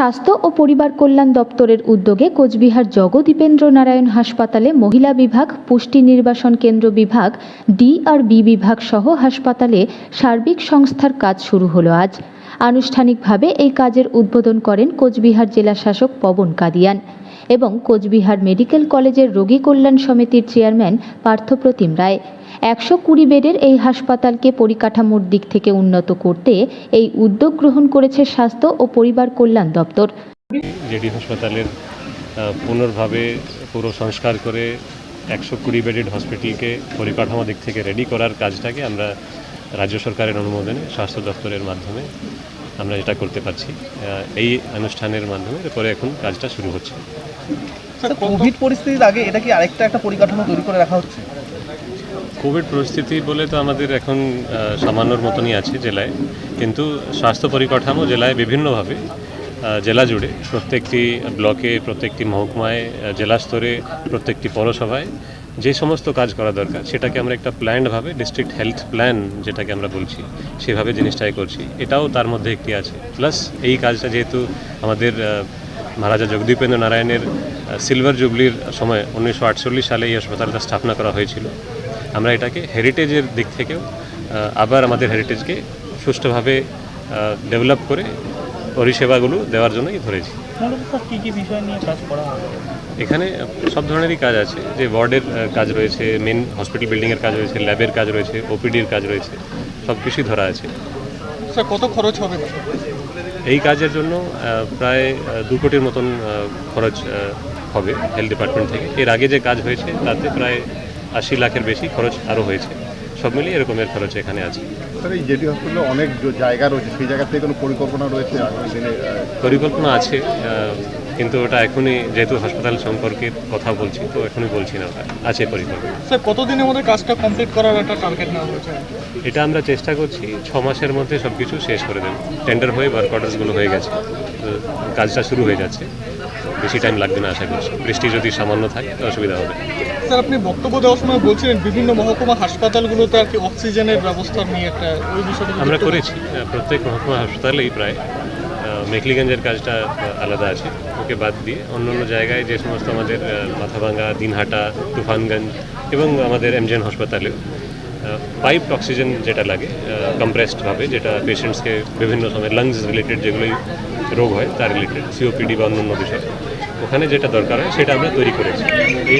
স্বাস্থ্য ও পরিবার কল্যাণ দপ্তরের উদ্যোগে কোচবিহার জগদীপেন্দ্র নারায়ণ হাসপাতালে মহিলা বিভাগ, পুষ্টি নির্বাসন কেন্দ্র বিভাগ, ডি আর বি বিভাগ সহ হাসপাতালে সার্বিক সংস্থার কাজ শুরু হলো আজ। আনুষ্ঠানিকভাবে এই কাজের উদ্বোধন করেন কোচবিহার জেলা শাসক পবন কাদিয়ান এবং কোচবিহার মেডিকেল কলেজের রোগী কল্যাণ সমিতির চেয়ারম্যান পার্থপ্রতিম রায়। একশো কুড়ি বেডের এই হাসপাতালকে পরিকাঠামোর দিক থেকে উন্নত করতে এই উদ্যোগ গ্রহণ করেছে স্বাস্থ্য ও পরিবার কল্যাণ দপ্তর। জেডি হাসপাতালের পুনর্ভাবে পুরো সংস্কার করে একশো কুড়ি বেডেড হসপিটালকে পরিকাঠামো দিক থেকে রেডি করার কাজটাকে আমরা রাজ্য সরকারের অনুমোদনে স্বাস্থ্য দপ্তরের মাধ্যমে আমরা এটা করতে পারছি। এই অনুষ্ঠানের মাধ্যমে এরপরে এখন কাজটা শুরু হচ্ছে। কোভিড পরিস্থিতির আগে এটা কি আরেকটা একটা পরিকাঠামো তৈরি করে রাখা হচ্ছে? কোভিড পরিস্থিতি বলে তো আমাদের এখন সামান্যর মতনই আছে জেলায়। কিন্তু স্বাস্থ্য পরিকাঠামো জেলায় বিভিন্নভাবে জেলা জুড়ে। প্রত্যেকটি ব্লকে, প্রত্যেকটি মহকুমায় জেলা স্তরে, প্রত্যেকটি পৌরসভায় যে সমস্ত কাজ করা দরকার, সেটাকে আমরা একটা প্ল্যান্ডভাবে, ডিস্ট্রিক্ট হেলথ প্ল্যান যেটাকে আমরা বলছি, সেভাবে জিনিসটাই করছি। এটাও তার মধ্যে একটি আছে। প্লাস এই কাজটা যেহেতু আমাদের মহারাজা জগদীপেন্দ্র নারায়ণের সিলভার জুবলির সময় উনিশশো আটচল্লিশ সালে এই হাসপাতালটা স্থাপনা করা হয়েছিল। আমরা এটাকে হেরিটেজের দিক থেকেও আবার আমাদের হেরিটেজকে সুষ্ঠুভাবে ডেভেলপ করে পরিষেবাগুলো দেওয়ার জন্যই ধরেছি। কী কী বিষয় নিয়ে কাজ করা এখানে সব ধরনেরই কাজ আছে। যে ওয়ার্ডের কাজ রয়েছে মেন হসপিটাল বিল্ডিংয়ের কাজ রয়েছে ল্যাবের কাজ রয়েছে ওপিডির কাজ রয়েছে সব কিছুই ধরা আছে। স্যার কত খরচ হবে এই কাজের জন্য প্রায় দু কোটির মতন খরচ হবে হেলথ ডিপার্টমেন্ট থেকে। এর আগে যে কাজ হয়েছে তাতে প্রায় আশি লাখের বেশি খরচ আরও হয়েছে। সব মিলিয়ে এরকমের খরচ এখানে আছে। স্যার এই জেডি হসপিটালে অনেক জায়গা রয়েছে সেই জায়গা থেকে কোনো পরিকল্পনা রয়েছে আগামী দিনে? আহ, পরিকল্পনা আছে কিন্তু ওটা এখনই যেহেতু হাসপাতাল সম্পর্কে কথা বলছি তো এখনই বলছি না ওটা। আছে পরিকল্পনা। স্যার কতদিনের মধ্যে কাজটা কমপ্লিট করার একটা টার্গেট নেওয়া হয়েছে? এটা আমরা চেষ্টা করছি ছ মাসের মধ্যে সব কিছু শেষ করে দেবো। টেন্ডার হয়ে ওয়ার্ক অর্ডার্সগুলো হয়ে গেছে। তো কাজটা শুরু হয়ে যাচ্ছে। বেশি টাইম লাগবে না আশা করছি। বৃষ্টি যদি সামান্য থাকে অসুবিধা হবে। স্যার আপনি বক্তব্য দেওয়ার সময় বলছিলেন বিভিন্ন মহকুমা হাসপাতালগুলোতে আর কি অক্সিজেনের ব্যবস্থা নিয়ে একটা ওই বিষয়টা আমরা করেছি। প্রত্যেক মহকুমা হাসপাতালেই প্রায় মেখলিগঞ্জের কাজটা আলাদা আছে। ওকে বাদ দিয়ে অন্য অন্য জায়গায় যে সমস্ত আমাদের মাথাভাঙ্গা দিনহাটা তুফানগঞ্জ এবং আমাদের এমজেন হাসপাতালেও। পাইপ অক্সিজেন যেটা লাগে কম্প্রেসডভাবে যেটা পেশেন্টসকে বিভিন্ন সময় লাংস রিলেটেড যেগুলোই রোগ হয়, তার রিলেটেড সিওপিডি বা অন্য অন্য বিষয়, ওখানে যেটা দরকার হয়, সেটা আমরা তৈরি করেছি।